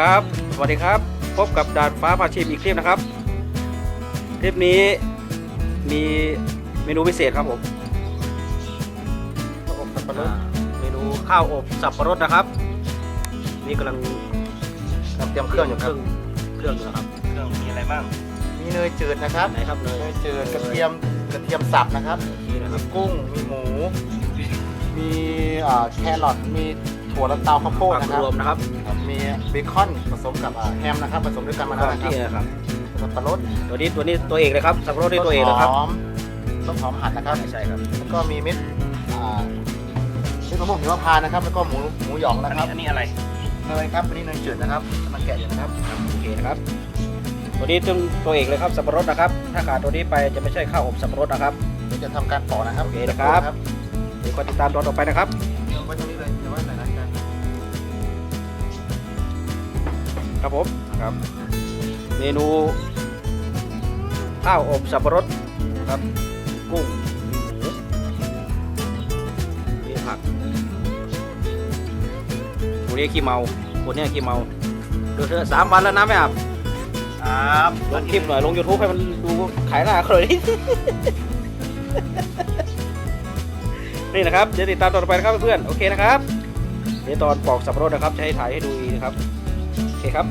ครับ สวัสดีครับ พบกับดาดฟ้าพาชิมอีกคลิปนะครับ คลิปนี้มีเมนูพิเศษครับผมอบสับปะรดอ่าเมนูข้าวอบสับปะรดนะครับ นี่กำลังครับเตรียมเครื่องอยู่เคครัรื่บองเครื่องอยู่นะครับ เครื่องมีอะไรบ้าง มีเนยจืดนะครับ ไหนครับเนย เนยจืดกระเทียมกระเทียมสับนะครับนี่นะคมีรับกุ้ง มีหมู มีอ่าแครอท มี ถั่วลันเตาข้าวโพดผักนะครับรวมนะครับครับมีเบคอนผสมกับอ่าแฮมนะครับผสมด้วยกันมาแล้วนะครับนี่นะครับ สับปะรดตัวนี้ตัวนี้ตัวเอกเลยครับสับปะรดนี่ตัวเอกเลยครับ ต้นหอมต้นหอมหั่นนะครับ ใช่ครับแล้วก็มีเม็ดอ่าเม็ดมะม่วงหิมพานต์นะครับ แล้วก็หมูหมูหยองอันะนครันี้บอันนี้อะไรเนยครับอันนี้เนยจืดนะครับกำลังแกะอยู่นะครับโอเคนะครับ ตัวนี้ต้องตัวเอกเลยครับสับปะรดนะครับ ถ้าขาดตัวนี้ไปจะไม่ใช่ข้าวอบสับปะรดนะครับ เดี๋ยวจะทำการปอกนะครับโอเคนะครับ เดี๋ยวคอยติดตามตอนต่อไปนะครับ ครับผมครับ เมนูข้าวอบสับปะรดนะครับ กุ้งหมูมีผักคนนี้ขี้เมาคนนี้ขี้เมาดูเถอะสามวันแล้วนะไม่อาบครับลงคลิปหน่อยลง YouTube ให้มันดูขายหน้าเขาเลยนี่นะครับเดี๋ยวติดตามตอนต่อไปนะครับเพื่อนๆโอเคนะครับเดี๋ยวตอนปอกสับปะรดนะครับจะให้ถ่ายให้ดูอีกนะครับโอ เคครับ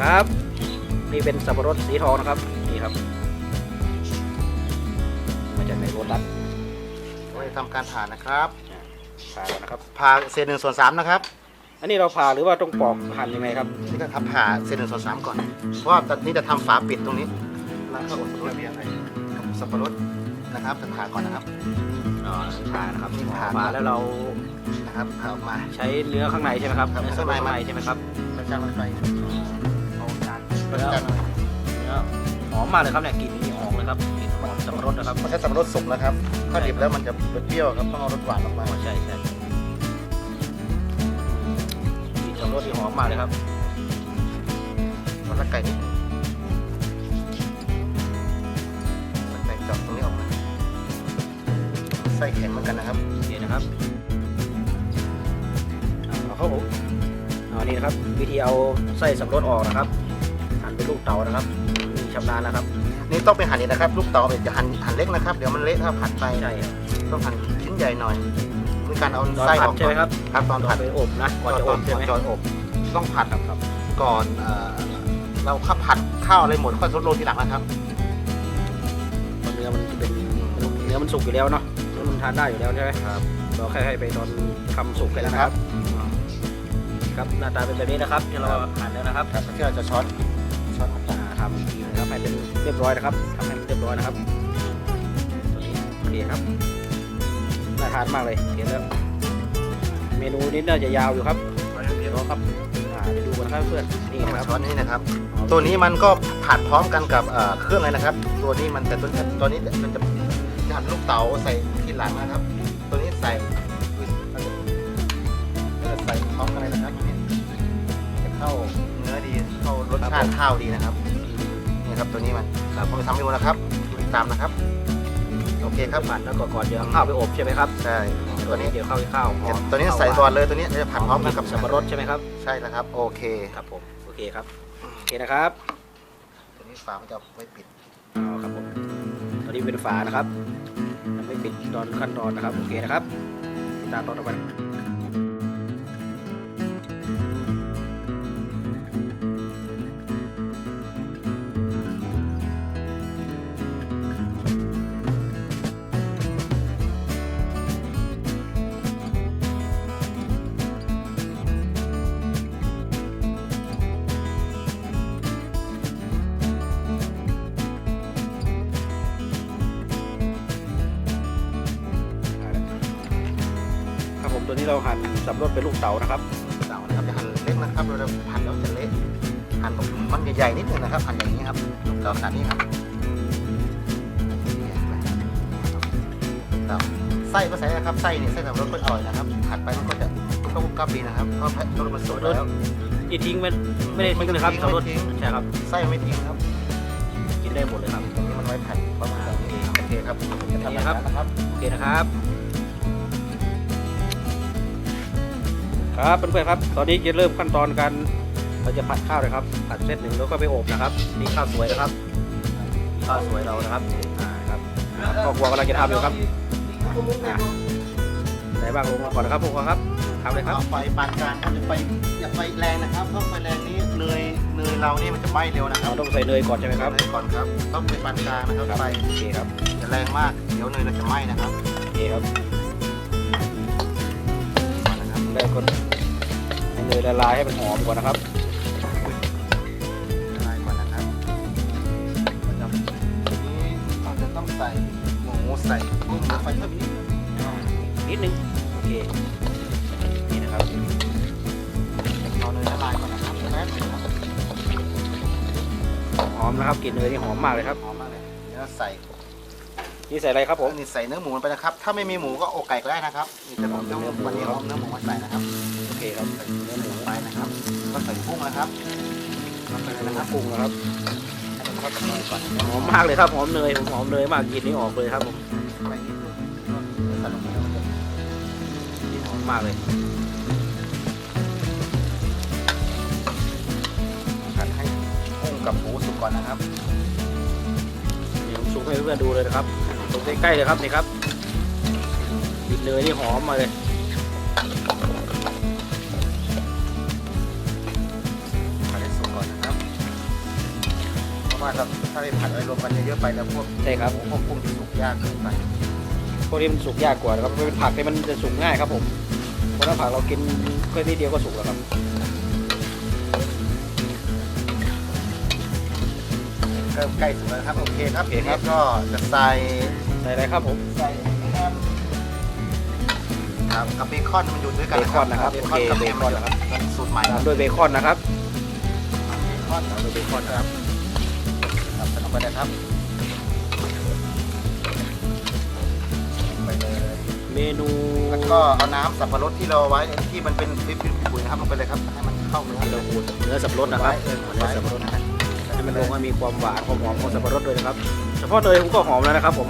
ครับ นี่เป็นสับปะรดสีทองนะครับ นี่ครับ มาจากในโรตัสไว้ทำการผ่านะครับ ผ่าก่อนนะครับ ผ่าเศษหนึ่งส่วนสามนะครับ อันนี้เราผ่าหรือว่าต้องปอกหั่นยังไงครับ นี่ก็ครับผ่าเศษหนึ่งส่วนสามก่อน เพราะว่าตอนนี้จะทำฝาปิดตรงนี้แล้วก็อดสับปะรดกับสับปะรด นะครับจะผ่าก่อนนะครับอ๋อผ่านะครับผ่าผ่าแล้วเรานะครับผ่าออกมาใช้เนื้อข้างในใช่ไหมครับครับเนื้อสับปะรดข้างในใช่ไหมครับแล้วจ้างมันไปเอาจานแล้วเนื้อจ้างมันเนื้อหอมมากเลยครับเนี่ยกลิ่นนี่หอมเลยครับกลิ่นหอมสับปะรดนะครับมันใช้สับปะรดสุกนะครับ ถ้าดิบแล้วมันจะเปรี้ยวครับต้องเอารสหวานออกมาอ๋อใช่ใช่กลิ่นสับปะรดที่หอมมากเลยครับแล้วไก่นิด ส้แข็งเหมือนกันนะครับนี่นะครับเอาเข้าผมเอานี่นะครับ วิธีเอาไส้สับปะรดออกนะครับหั่นเป็นลูกเต๋านะครับมีชำนาญนะครับ นี่ต้องไปหั่นนี่นะครับ ลูกเต๋าจะหั่นหั่นเล็กนะครับ เดี๋ยวมันเละถ้าผัดไปใช่ครับต้องหั่นชิ้นใหญ่หน่อยคือการเอาตอนไส้ผัอดอกใช่ไหมครับครับตอนตอผันดไปอบนะก่อนจะอบใช่ไหมก่อนอบต้องผัดครับครับก่อนเอ่อเราข้าวผัดข้าวอะไรหมดค่อยทดลงทีหลังนะครับเพราะเนื้อมันจะเป็นเนื้อมันสุกอยู่แล้วเนาะเนื้อมัน ทานได้อยู่แล้วใช่ไหมครับเราแค่ให้ไปตอนทำสุกแค่นั้นนะครับ ครับหน้าตาเป็นแบบนี้นะครับที่เราหั่นแล้วนะครับครับที่เราจะช้อนช้อนออกมาอ่าทำอีกทีนะครับให้เป็นเรียบร้อยนะครับทำให้มันเรียบร้อยนะครับตัวนี้โอเคครับน่าทานมากเลยเห็นแล้วเมนูนี้น่าจะยาวอยู่ครับเดี๋ยวครับอ่าเดี๋ยวดูกันนะครับเพื่อนนี่นะครับช้อนนี้นะครับ ตัวนี้มันก็ผัดพร้อมกันกับเอ่อเครื่องเลยนะครับ ตัวนี้มันแต่ตัวนี้ตัวนี้มันจะจะ หั่นลูกเต๋าใส่ทีหลังนะครับ ตัวนี้ใส่อุ๊ยเราจะใส่พร้อมกันเลยนะครับอันนี้จะเข้าเนื้อดีเข้ารสชาติข้าวดีนะครับนี่ครับตัวนี้มันเราไปทำให้ดูนะครับติดตามนะครับโอเคครับผัดแล้วก็ก่อนเดี๋ยวเอาข้าวไปอบใช่ไหมครับใช่ตัตัววนี้นี้เดี๋ยวข้าวข้าวหอมตัวนี้ใส่ก่อนเลยตัวนี้จะผัดพร้อมกันกับสับปะรดใช่ไหมครับใช่แล้วครับ โอเคครับผมโอเคครับโอเคนะครับ ตัวนี้ฝามันจะไว้ปิดเอาครับผมตอนนี้เป็นฝานะครับ ยังไม่ปิดตอนขั้นตอนนะครับโอเคนะครับติดตามตอนต่อไป เราหั่นสับปะรดเป็นลูกเต๋านะครับเต๋านะครับจะหั่นเล็กนะครับเราจะหั่นแล้วจะเละหั่นแบบมันใหญ่ๆนิดนึงนะครับหั่นอย่างนี้ครับเต๋าขนาดนี้ครับเต๋าไส้ก็ใส่นะครับไส้นี่ไส้สับปะรดก็อร่อยนะครับผัดไปมันก็จะก็กลับดีนะครับเพราะแพะรสมันสดแล้วที่ทิ้งไม่ไม่ได้ทิ้งเลยครับไม่สับปะรดทิ้งใช่ครับไส้ไม่ทิ้งครับกินได้หมดเลยครับตรงนี้มันไว้ผัดประมาณแบบนี้โอเคครับจะทำอย่างนั้นนะครับโอเคนะครับ ครับเพื่อนๆครับ ตอนนี้จะเริ่มขั้นตอนการเราจะผัดข้าวเลยครับ ผัดเส้นหนึ่งแล้วก็ไปอบนะครับนี่ข้าวสวยนะครับ ข้าวสวยเรานะครับอ่าครับครอบครัวกำลังจะทำอยู่ครับอ่าไหนบ้างลงมาก่อนนะครับพวกเราครับทำเลยครับ เอาไฟปานกลางครับอย่าไฟอย่าไฟแรงนะครับเพราะไฟแรงนี้เนยเนยเรานี่มันจะไหม้เร็วนะครับเราต้องใส่เนยก่อนใช่ไหมครับเนยก่อนครับ ต้องเป็นปานกลางนะครับไฟโอเคครับอย่าแรงมาก เดี๋ยวเนยเราจะไหม้นะครับโอเคครับนะครับแรกก็ให้ เนยละลายให้มันหอมก่อนนะครับละลายก่อนนะครับนะครับทีนี้เราจะต้องใส่หมูใส่กุ้งหรือไฟเพิ่มอีกนิดนึงนิดนึงโอเคนี่นะครับเอาเนยละลายก่อนนะครับแป๊บนึงนะครับหอมนะครับกลิ่นเนยนี่หอมมากเลยครับหอมมากเลยเดี๋ยวเราใส่นี่ใส่อะไรครับผมนี่ใส่เนื้อหมูไปนะครับ ถ้าไม่มีหมูก็อกไก่ก็ได้นะครับนี่จะผมจะวันนี้เอาเนื้อหมูมาใส่นะครับโอ เครับใส่เนื้อหมูไปนะครับ ก็ใส่กุ้งนะครับลงไปเลยนะครับปรุงนะครับให้มันเข้ากับเนยก่อนหอมมากเลยครับหอมเนยผมหอมเนยมากกลินนี้ออกเลยครับผมไปนิดนึงใส่ลงไปแล้วมันจะกลินหอมมากเลยผัดให้กุ้งกับหมูสุกก่อนนะครับเดี๋ยวซุกให้เพื่อนๆดูเลยนะครับซุกใกล้ๆเลยครับนี่ครับกลิ่นเนยนี่หอมมาเลย เพราะว่าถ้าถ้าไปผัดอะไรรวมกันเยอะๆไปแล้วพวกใช่ครับหมูพวกกุ้งจะสุกยากเกินไปพวกนี้มันสุกยากกว่านะครับเป็นผักที่มันจะสุกง่ายครับผมเพราะถ้าผักเรากินแค่นิดเดียวก็สุกแล้วครับเริ่มใกล้สุกแล้วนะครับโอเคครับทีนี้ก็จะใส่ใส่อะไรครับผมใส่แฮมครับกับเบคอนมันอยู่ด้วยกันเบคอนนะครับเบโอคอนเคกับเบเบคคออนนนะครับเป็นสูตรใหม่ตามด้วยเบคอนนะครับเบคอนตามด้วยเบคอนนะครับครับใส่ลง ไปเลยครับ ไปเลยเมนูแล้วก็เอาน้ำสับปะรดที่เราไว้ที่มันเป็นฟิบฟิบปุ๋ยนะครับลงไปเลยครับให้มันเข้าเนื้อที่เราขูดเนื้อสับปะรดนะครับเออเนื้อสับปะรดให้มันลงให้มีความหวานความหอมของสับปะรดด้วยนะครับ เฉพาะเนยผมก็หอมแล้วนะครับ ผม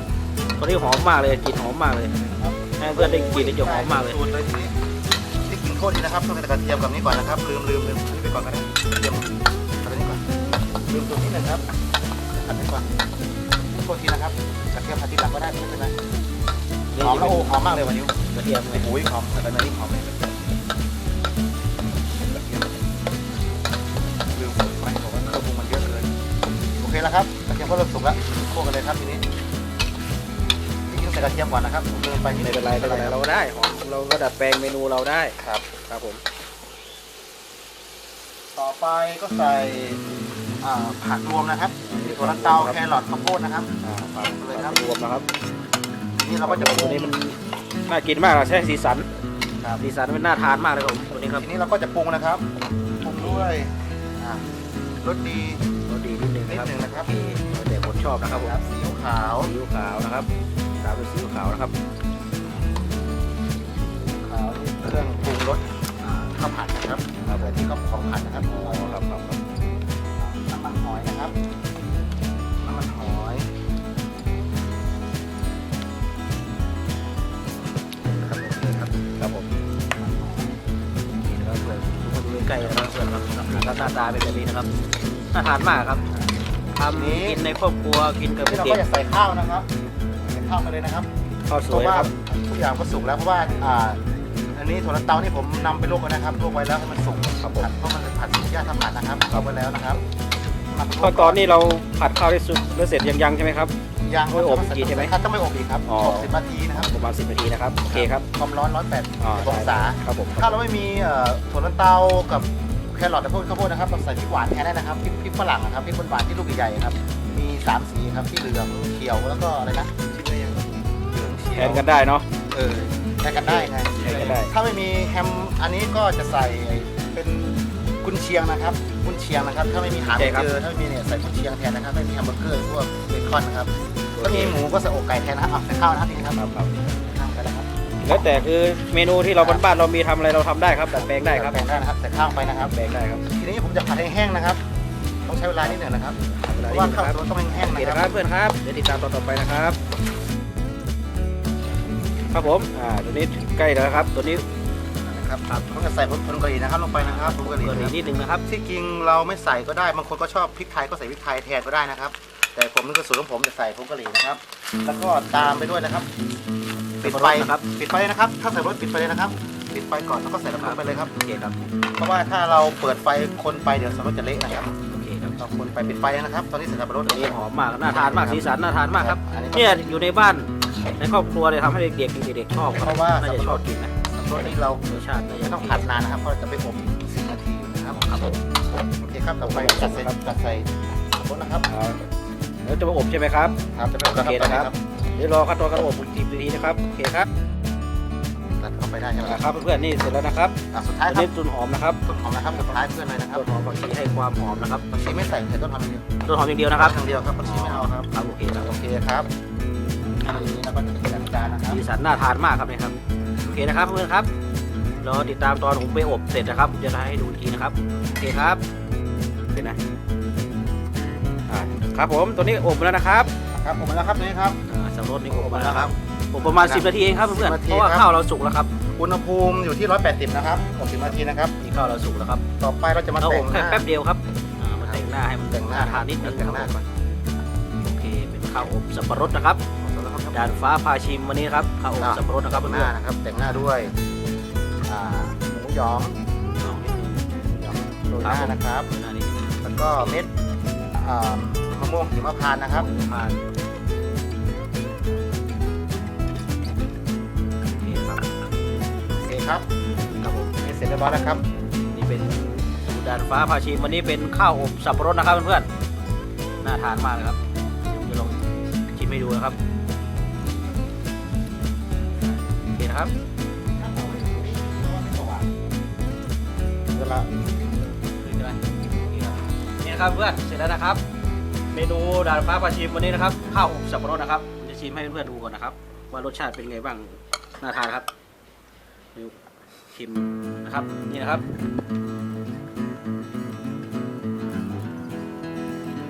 ตอนนี้หอมมากเลยกลิ่นหอมมากเลยให้เพื่อนได้กลิ่นได้จะหอมมากเลยสูตรเลยที่ที่กินโทษดีนะครับต้องใส่กระเทียมกับนี้ก่อนนะครับลืมลืมลืมนี่ไปก่อนก็ได้กระเทียมเอาตัวนี้ก่อนลืมตัวนี้หนึ่งครับผัดนี้ ก่อนโทษทีนะครับกระเทียมผัดทีหลังก็ได้ไม่เป็นไรหอมแล้วโอ้หอมมากเลยวันนี้กระเทียมไงโอ้ยหอมแต่เป็นอะไรที่หอมเลยเมลืมไปบอกว่าเครื่องปรุงมันเยอะเกินโอเคแล้วครับกระเทียมก็เริ่มสุกแล้วโคกันเลยครับทีนี้ทีนี้ต้องใส่กระเทียมก่อนนะครับลืมไปไม่เป็นไรไม่เป็นไรเราได้หอมเราก็ดัดแปลงเมนูเราได้ครับครับผม ต่อไปก็ใส่ผักรวมนะครับ ถั่วลันเตาแครอทข้าวโพดนะครับอ่าปรับเลยครับรวมนะครับทีนี้เราก็จะปรุตัวงนี้มันน่ากินมากอะใช่สีสันครับสีสันมันน่าทานมากเลยครับผมตัวนี้ครับทีนี้เราก็จะปรุงนะครับปรุงด้วยอ่ารสดีรสดีนิดนึงนะครับนิดนึงนะครับโอเแล้วแต่คนชอบนะครับผมครับซีอิ๊วขาวซีอิ๊วขาวนะครับตามด้วยซีอิ๊วขาวนะครับขาวเครื่องปรุงรสอ่าข้าวผัดนะครับครับผแต่มที่ก็ของผัดนะครับอ๋อครับครับครับน้ำมันหอยนะครับ กคนดูใกล้ๆนะครับเพื่อนครับหน้าตาเป็นแบบนี้นะครับน่าทานมากครับทำกินในครอบครัวกินกับนี่เราเด็ก็กจะใส่ข้าวนะครับใส่ข้าวมาเลยนะครับข้าวสเพวยราะว่าครับทุกอย่างก็สุกแล้วเพราะว่าอ่าอันนี้ถั่วลันเตานี่ผมนำไปลวกแล้วนะครับลวกไว้แล้วให้มันสุกครับผมผัดเพราะมันผัดสุกยากถ้าผัดนะครับเอาไว้แล้วนะครับ มาลวกขั้นตอนนี้เราผัดข้าวได้สุดได้เสร็จยังยังใช่ไหมครับยางไม่อบอีกทีใช่ไหมครับต้องไม่อบอีกครับอ๋อ อบสิบนาทีนะครับประมาณ10นาทีนะครับโอเคครับความร้อนร้อยแปดอ๋อองศา ครับผมถ้าเราไม่มีเอ่อถั่วลันเตากับแครอทและพวกข้าวโพดนะครับเราใส่พริกหวานแทนได้นะครับพริกพริกฝรั่งนะครับพริกหวานๆที่ลูกใหญ่ๆครับ มีสามสีครับที่เหลืองเขียวแล้วก็อะไรนะชื่ออะไรยังเหลืองเขีแทยวนกันได้เนาะ เออแทนกันได้ไงแทนกันได้ ถ้าไม่มีแฮมอันนี้ก็จะใส่เป็นกุนเชียงนะครับกุ นเชียงนะครับ ถ้าไม่มีหาไม่เจอถ้าไม่มีเนี่ยใส่กุนเชียงแทนนะครับ ไม่มีแฮมเบอร์เกอร์พวกเบคอนนะครับถ้ามีหมูก็ใส่อกไก่แทนนะครับอะใส่ข้าวนะครับนี่นะครับครับครับข้าวกันนะครับแล้วแต่คือเมนูที่เราบ้านๆเรามีทำอะไรเราทำได้ครับดัดแปลงได้ครับแบ่งได้นะครับใส่ข้าวไปนะครับแปลงได้ครับ ทีนี้ผมจะผัดให้แห้งนะครับ ต้องใช้เวลานิดหนึ่งนะครับเวเพลาราะนี้ว่านะข้าวครับตัวต้องแห้งโอๆเคนะนะคครัรับบเพื่อนครับเดี๋ยวติดตามตอนต่อไปนะครับ ครับผมอ่าตัวนี้ใกล้แล้วครับตัวนี้ นะครับครับผมจะใส่ผงกะหรี่นะครับลงไปนะครับผงกะหรี่เกลือนะครับนิดนึงนะครับ ที่จริงเราไม่ใส่ก็ได้บางคนก็ชอบพริกไทยก็ใส่พริกไทยแทนก็ได้นะครับ แต่ผมนี่ก็สูตรของผมจะใส่ผงกะหรี่นะครับ แล้วก็ตามไปด้วยนะครับปิดไฟนะครับปิดไฟนะครับ ถ้าใส่รถปิดไฟเลยนะครับปิดไฟก่อนแล้วก็ใส่น้ำมันไปเลยครับโอเคครับ เพราะว่าถ้าเราเปิดไฟคนไปเดี๋ยวสับปะรดจะเละนะครับโอเคครับเราคนไปปิดไฟนะครับ ตอนนี้ใส่สับปะรดอันนี้หอมมากน่าทานมากสีสันน่าทานมากครับอันนี้ก็เนี่ยอยู่ในบ้านในครอบครัวเลยทำให้เด็กๆเด็กๆชอบครับเพราะว่าน่าจะชอบกินนะ สับปะรดนี่เรารสชาติน่าจะไม่ต้องผัดนานนะครับเพราะเราจะไปอบสิบนาทีนะครับครับผมโอเคครับต่อไปจัดใส่จัดใส่สับปะรดนะครับอ่าเดี๋ยวจะมาอบใช่ไหมครับครับจะเป็นโอเคนะครับเดี๋ยวรอขั้นตอนการอบอีกสิบนาทีนะครับโอเคครับตัดเข้าไปได้ใช่ไหมอ่าครับครับเพื่อนๆนี่เสร็จแล้วนะครับอะสุดท้ายอันครันี้บต้นหอมนะครับต้นหอมนะครับสุดท้ายเพื่อนเลยนะครับต้นหอมผักชีให้ความหอมนะครับผักชีไม่ใส่ใส่ต้นหอมอย่างเดียวต้นหอมอย่างเดียวนะครับทางเดียวครับผักชีไม่เอาครับครับโอเคครับโอเคครับอันนี้แล้วก็จะจัดจานนะครับสีสันน่าทานมากครับเนี่ยครับโอ เคนะครับเพื่อนๆครับรอติดตามตอนผมไปอบเสร็จนะครับผมจะให้ดูอีกทีนะครับโอเคครับเป็นไงอ่าครับผมตัวนี้อบมาแล้วนะครับครับผมมาแล้วครับนี่ครับอ่าสำรสนี่อบมาแล้วครับอบประมาณ 10 นาทีเองครับเพื่อน10นาๆทีเพราะว่าครับข้าวเราสุกแล้วครับอุณหภูมิอยู่ที่ 180 นะครับอบ10นาทีนะครับนี่ข้าวเราสุกแล้วครับต่อไปเราจะมาเราอแต่บงหแค่น้าแป๊บเดียวครับอ่ามาแต่งหน้าให้มันแต่งหน้าทานนิดนึงแต่งครับหน้าผมโอเคเป็นข้าวอบสับปะรดนะครับ ดานฟ้าพาชิมวันนี้นะครับข้าวอบสับปะรดนะครับหเพื่น้าอนนะครับ แต่งหน้าด้วยอ่าหมูหยองๆลองนิดนึงหมูหยองโรยหน้านะครับหน้านิดนึงแล้วก็เม็ดอ่ามะม่วงหิมพานต์นะครับทานโอเคครับโอเคครับครับผมนี่เสร็จเรียบร้อยแล้วครับ นี่เป็นสูตรดานฟ้าพาชิมวันนี้เป็นข้าวอบสับปะรดนะครับเพื่อนๆน่าทานมากเลยครับเดี๋ยวจะลองชิมให้ดูนะครับ โอเคนะครับเวลานี่นะครับเพื่อนเสร็จแล้วนะครับ เมนูดาดฟ้าปลาชิมวันนี้นะครับข้าวอบสับปะรดนะครับผมจะชิมให้เพื่อนๆดูก่อนนะครับ ว่ารสชาติเป็นไงบ้างน่าทานครับดูชิมนะครับนี่นะครับ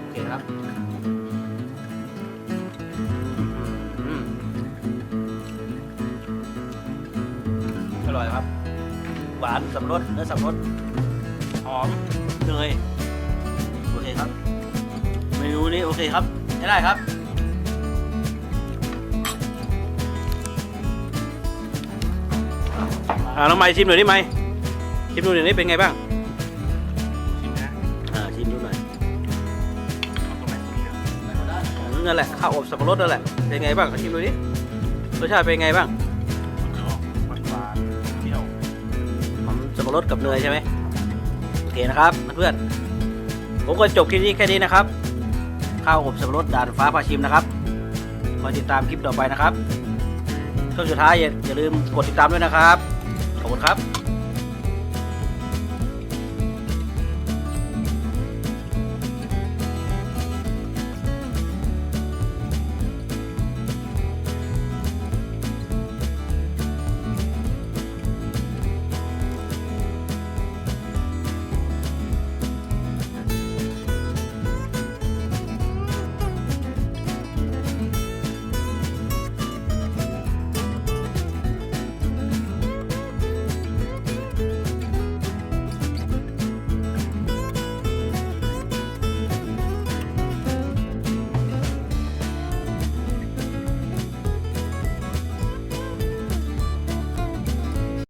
โอเคนะครับ ร่อยครับ หวานสับปะรดเนื้อสับปะรดหอมเนยโอเคครับ เมนูนี้โอเคครับใช้ได้ครับอ่าน้องไม้ชิมหน่อยดิไม้ชิมดูหน่อยนี่เป็นไงบ้างชิมนะอ่าชิมดูหน่อยเอาตรงไหนตรงนี้นะอืมนั่นแหละข้าวอบสับปะรดนั่นแหละเป็นไงบ้างชิมดูดิรสชาติเป็นไงบ้าง รสกับเนยใช่ไหมโอเคนะครับเพื่อนผมก็จบคลิปนี้แค่นี้นะครับ ข้าวอบสับปะรดด่านฟ้าพาชิมนะครับคอยติดตามคลิปต่อไปนะครับช่วงสุดท้ายอย่าลืมกดติดตามด้วยนะครับ ขอบคุณครับ